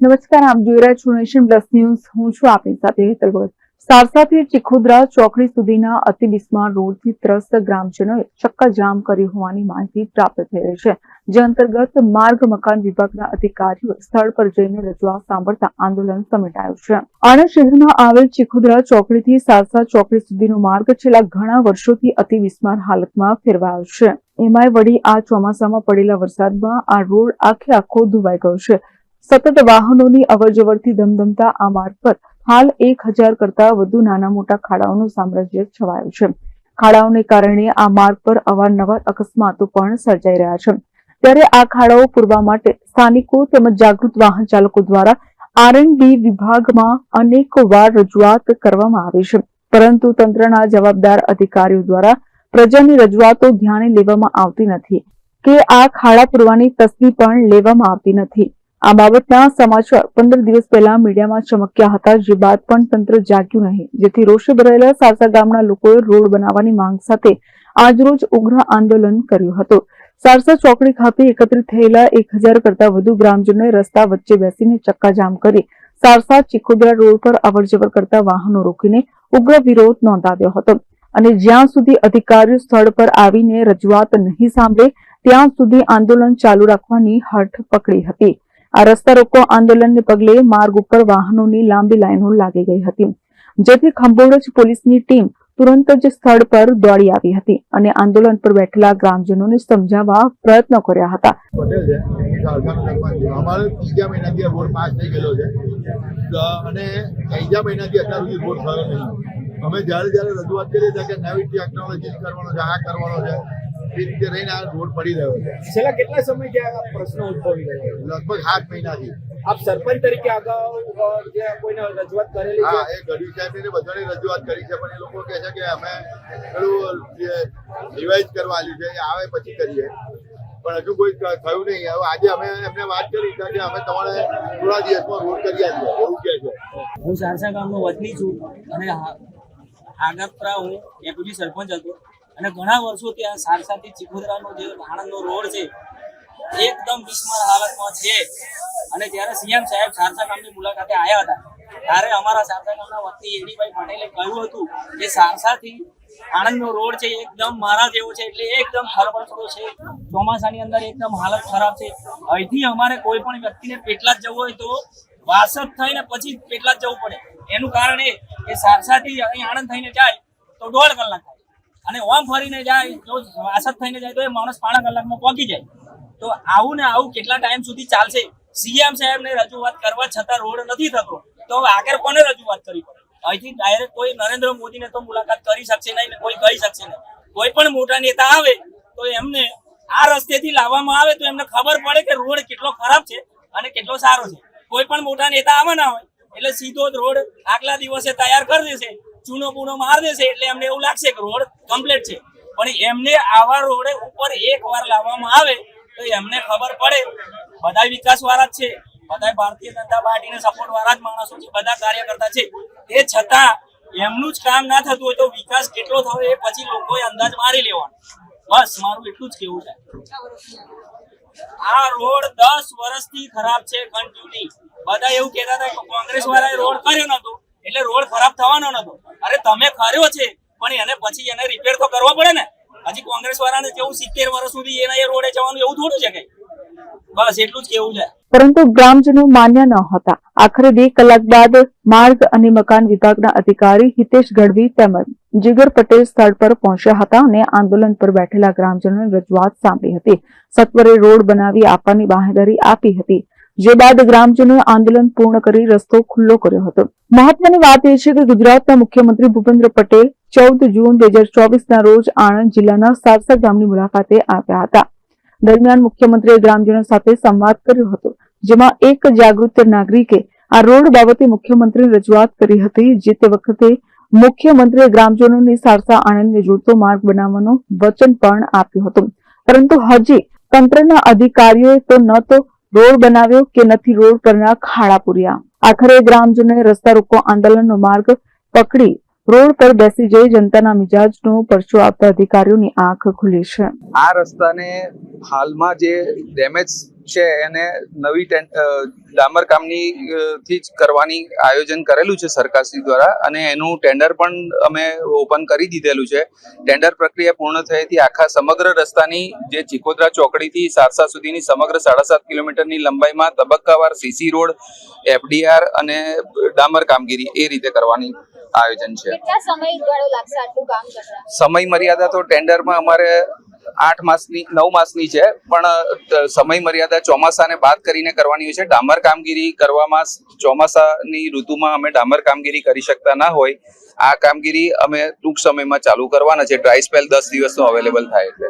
નમસ્કાર, આપ જોઈ રહ્યા છો નેશન પ્લસ ન્યૂઝ. હું છું આપની સાથે હેતલ સારસાથી ચિખોદરા ચોકડી સુધીના અતિ બિસ્માર રોડથી ત્રસ્ત ગ્રામજનોએ ચક્કાજામ કર્યું હોવાની માહિતી પ્રાપ્ત થઈ રહી છે. જે અંતર્ગત માર્ગ, મકાન વિભાગના અધિકારીઓ સ્થળ પર જઈને રજૂઆત સાંભળતા આંદોલન સમેટાયું છે. આણંદ શહેરમાં આવેલ ચીખોદરા ચોકડીથી સારસા ચોકડી સુધીનો માર્ગ છેલ્લા ઘણા વર્ષોથી અતિ બિસ્માર હાલતમાં ફેરવાયો છે. એમાંય વળી આ ચોમાસામાં પડેલા વરસાદમાં આ રોડ આખે આખો ધોવાઈ ગયો છે. સતત વાહનોની અવરજવરથી ધમધમતા આ માર્ગ પર હાલ એક હજાર કરતા વધુ નાના મોટા ખાડાઓનું સામ્રાજ્ય છવાયું છે. ખાડાઓને કારણે આ માર્ગ પર અવારનવાર અકસ્માતો પણ સર્જાઈ રહ્યા છે. ત્યારે આ ખાડાઓ પૂરવા માટે સ્થાનિકો તેમજ જાગૃત વાહન ચાલકો દ્વારા આરએનબી વિભાગમાં અનેક વાર રજૂઆત કરવામાં આવી છે. પરંતુ તંત્રના જવાબદાર અધિકારીઓ દ્વારા પ્રજાની રજૂઆતો ધ્યાને લેવામાં આવતી નથી કે આ ખાડા પૂરવાની તસ્દી પણ લેવામાં આવતી નથી. આ બાબતના સમાચાર પંદર દિવસ પહેલા મીડિયામાં ચમક્યા હતા. જે બાદ પણ તંત્ર જાગ્યું નહીં. જેથી રોષે ભરાયેલા સારસા ગામના લોકોએ રોડ બનાવવાની માંગ સાથે આજરોજ ઉગ્ર આંદોલન કર્યું હતું. સારસા ચોકડી ખાતે એકત્રિત થયેલા એક હજાર કરતા વધુ ગ્રામજનોએ રસ્તા વચ્ચે બેસીને ચક્કાજામ કરી સારસા ચિખોદરા રોડ પર અવરજવર કરતા વાહનો રોકીને ઉગ્ર વિરોધ નોંધાવ્યો હતો. અને જ્યાં સુધી અધિકારીઓ સ્થળ પર આવીને રજૂઆત નહીં સાંભળે, ત્યાં સુધી આંદોલન ચાલુ રાખવાની હઠ પકડી હતી. આ રસ્તા રોકો આંદોલનને પગલે માર્ગ ઉપર વાહનોની લાંબી લાઈનો લાગી ગઈ હતી. જેથી ખંભોળજ પોલીસની ટીમ તુરંત જ સ્થળ પર દોડી આવી હતી અને આંદોલન પર બેઠેલા ગ્રામજનોને સમજાવવા પ્રયત્નો કર્યા હતા. અમે જ્યારે જ્યારે રજૂઆત કરીએ છીએ કે નવી ટેકનોલોજી કરવાનો છે, આ કરવાનો છે. એ રીતે રહીને આ રોડ પડી રહ્યો છે. છેલ્લા કેટલા સમયથી આ પ્રશ્ન ઉદ્ભવી રહ્યો છે? લગભગ સાત મહિનાથી. આપ સરપંચ તરીકે અગાઉ જે કોઈને રજૂઆત કરેલી હા એ ગઢવી સાહેબને બધાને રજૂઆત કરી છે પણ એ લોકો કહે છે કે અમે પેલું જે રિવાઇઝ કરવા આવ્યું છે એ આવે પછી કરીએ. પણ હજુ કોઈ થયું નહીં. હવે આજે અમે એમને વાત કરી કે અમે તમારે થોડા દિવસમાં રોડ કરી આપીએ એવું કહે છે. હું સારસા ગામનો વતની છું અને આગળ આગતરા હું ડેપ્યુટી સરપંચ હતો. અને ઘણા વર્ષો ત્યાં સારસાથી ચીખોદરાનો જે આણંદનો રોડ છે, એકદમ બિસ્માર હાલતમાં છે. અને જ્યારે સીએમ સાહેબ સારસા ગામની મુલાકાતે આવ્યા હતા, ત્યારે અમારા સારસા ગામના વતી એડીભાઈ પટેલે કહ્યું હતું કે સારસાથી આણંદનો રોડ છે, એકદમ મારા જેવો છે, એટલે એકદમ ખરબચડો છે, ચોમાસાની અંદર એકદમ હાલત ખરાબ છે. અહીંથી અમારે કોઈ પણ વ્યક્તિને પેટલા જ જવું હોય તો વાસદ થઈને પછી પેટલા જ જવું પડે. એનું કારણ એ કે સારસાથી અહીં આણંદ થઈને જાય તો દોઢ કલાક થાય. અને ઓમ ફરીને જાય વાસદ થઈને જાય તો એ માણસ પાણા કલાકમાં પહોંચી જાય. તો આવું ને આવું કેટલા ટાઈમ સુધી ચાલશે? સીએમ સાહેબને રજૂઆત કરવા છતાં રોડ નથી થતો. તો આગળ કોને રજૂઆત કરવી પડે? અહીંથી ડાયરેક્ટ કોઈ નરેન્દ્ર મોદીને તો મુલાકાત કરી શકશે નહીં કોઈ કહી શકશે નહીં. કોઈ પણ મોટા નેતા આવે તો એમને આ રસ્તેથી લાવવામાં આવે તો એમને ખબર પડે કે રોડ કેટલો ખરાબ છે અને કેટલો સારો છે. કોઈ પણ મોટા નેતા આવવાના હોય, એટલે સીધો જ રોડ આગલા દિવસે તૈયાર કરી દેશે. ચૂનો પૂનો માર દેશે એટલે એમને એવું લાગશે કે રોડ કમ્પ્લીટ છે. પણ એમને આવા રોડે ઉપર એક વાર લાવવામાં આવે તો એમને ખબર પડે. બધા વિકાસ વાળા જ છે. બધા ભારતીય જનતા પાર્ટીને સપોર્ટ વાળા જ માણસો છે. બધા કાર્યકર્તા છે. એ છતાં એમનું જ કામ ના થતું હોય તો વિકાસ કેટલો થયો એ પછી લોકોએ અંદાજ મારી લેવાનો. બસ, મારું એટલું જ કેવું છે. આ રોડ દસ વર્ષથી ખરાબ છે કન્ટિન્યુ બધા એવું કહેતા હતા કે કોંગ્રેસ વાળાએ રોડ કર્યો નતો એટલે રોડ ખરાબ થવાનો નતો. અરે તમે કર્યો છે, પણ એને પછી એને રિપેર તો કરવો પડે ને. હજી કોંગ્રેસ વાળાને જેવું સિત્તેર વર્ષ સુધી એના રોડે જવાનું, એવું થોડું છે કઈ? બસ એટલું જ કેવું છે. પરંતુ ગ્રામજનો માન્ય ન હતા. આખરે બે કલાક બાદ માર્ગ અને મકાન વિભાગના અધિકારી હિતેશ ગઢવી તેમજ જીગર પટેલ સ્થળ પર પહોંચ્યા હતા અને આંદોલન પર બેઠેલા ગ્રામજનોની રજૂઆત સાંભળી હતી. સત્વરે રોડ બનાવી આપવાની બાહેધરી આપી હતી. જે બાદ ગ્રામજનોએ આંદોલન પૂર્ણ કરી રસ્તો ખુલ્લો કર્યો હતો. મહત્વની વાત એ છે કે ગુજરાતના મુખ્યમંત્રી ભૂપેન્દ્ર પટેલ ચૌદ જૂન બે ના રોજ આણંદ જિલ્લાના સારસા ગામની મુલાકાતે આવ્યા હતા. દરમિયાન મુખ્યમંત્રીએ ગ્રામજનો સાથે સંવાદ કર્યો હતો, જેમાં એક જાગૃત નાગરિકે આ રોડ બાબતે મુખ્યમંત્રીને રજૂઆત કરી હતી, જે તે વખતે મુખ્યમંત્રીએ ગ્રામજનોની સારસા આણંદને જોડતો માર્ગ બનાવવાનું વચન પણ આપ્યું હતું. પરંતુ હજી તંત્રના અધિકારીઓએ તો ન તો રોડ બનાવ્યો કે નથી રોડ પરના ખાડા પૂર્યા આખરે ગ્રામજનોએ રસ્તા રોકો આંદોલનનો માર્ગ પકડી. રોડ પર બેસી જઈ જનતાના મિજાજનો પરચો આપતા અધિકારીઓની આંખ ખુલી છે. આ રસ્તાને હાલમાં જે ડેમેજ છે એને નવી ડામર કામની થી જ કરવાની આયોજન કરેલું છે સરકારશ્રી દ્વારા અને એનું ટેન્ડર પણ અમે ઓપન કરી દીધેલું છે. ટેન્ડર પ્રક્રિયા પૂર્ણ થયેથી આખા સમગ્ર રસ્તાની જે ચિકોદરા ચોકડીથી સારસા સુધીની સમગ્ર સાડા સાત કિલોમીટરની લંબાઈમાં તબક્કાવાર સીસી રોડ એફડીઆર અને ડામર કામગીરી એ રીતે કરવાની આયોજન છે. સમય મર્યાદા તો ટેન્ડરમાં અમારે આઠ માસની, નવ માસની છે. પણ સમય મર્યાદા ચોમાસાને બાદ કરીને કરવાની હોય છે. ડામર કામગીરી કરવામાં ચોમાસાની ઋતુમાં અમે ડામર કામગીરી કરી શકતા ના હોય. આ કામગીરી અમે ટૂંક સમયમાં ચાલુ કરવાના છે. ડ્રાય સ્પેલ દસ દિવસનો અવેલેબલ થાય એટલે.